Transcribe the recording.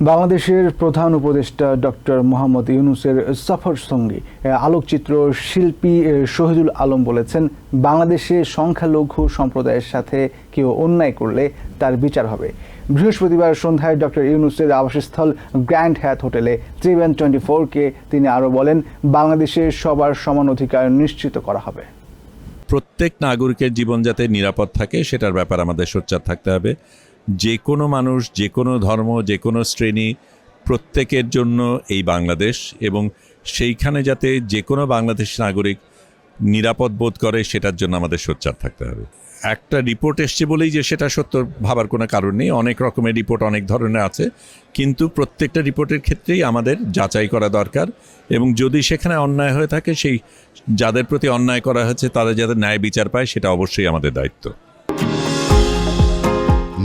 বাংলাদেশের প্রধান উপদেষ্টা ডক্টর মোহাম্মদ ইউনুসের সফর সঙ্গী আলোকচিত্র শিল্পী শহীদুল আলম বলেছেন, বাংলাদেশে সংখ্যালঘু সম্প্রদায়ের সাথে কেউ অন্যায় করলে তার বিচার হবে। বৃহস্পতিবার সন্ধ্যায় ডক্টর ইউনুসের আবাসস্থল গ্র্যান্ড হ্যাথ হোটেলে ত্রিবেন টোয়েন্টি ফোরকে তিনি আরও বলেন, বাংলাদেশে সবার সমান অধিকার নিশ্চিত করা হবে। প্রত্যেক নাগরিকের জীবন যাতে নিরাপদ থাকে, সেটার ব্যাপার আমাদের সোচ্চার থাকতে হবে। যে কোনো মানুষ, যে কোনো ধর্ম, যে কোনো শ্রেণি প্রত্যেকের জন্য এই বাংলাদেশ এবং সেইখানে যাতে যে কোনো বাংলাদেশ নাগরিক নিরাপদ বোধ করে, সেটার জন্য আমাদের সোচ্চার থাকতে হবে। একটা রিপোর্ট এসছে বলেই যে সেটা সত্য ভাবার কোনো কারণ নেই। অনেক রকমের রিপোর্ট অনেক ধরনের আছে। কিন্তু প্রত্যেকটা রিপোর্টের ক্ষেত্রেই আমাদের যাচাই করা দরকার এবং যদি সেখানে অন্যায় হয়ে থাকে, সেই যাদের প্রতি অন্যায় করা হয়েছে তারা যাতে ন্যায় বিচার পায়, সেটা অবশ্যই আমাদের দায়িত্ব।